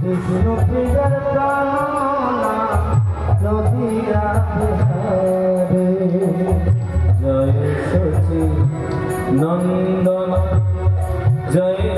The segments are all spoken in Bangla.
বিষ্ণু প্রিয়ের যদি জয় সচি নন্দন জয়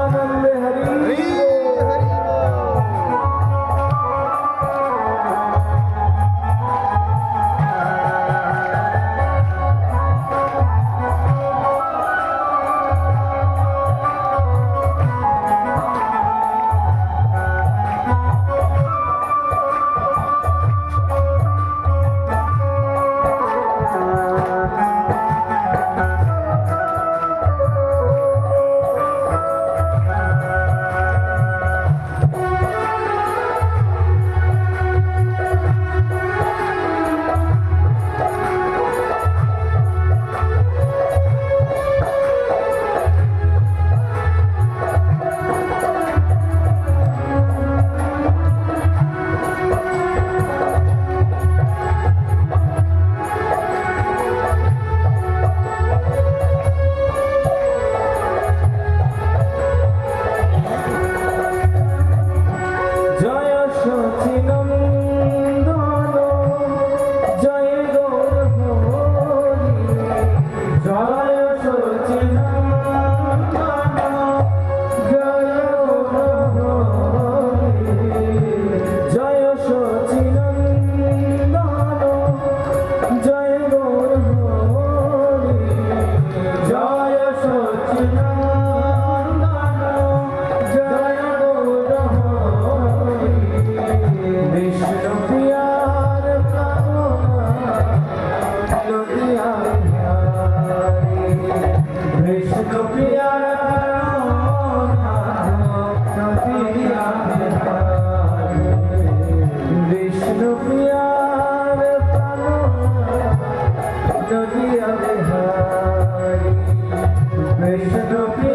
Thank you.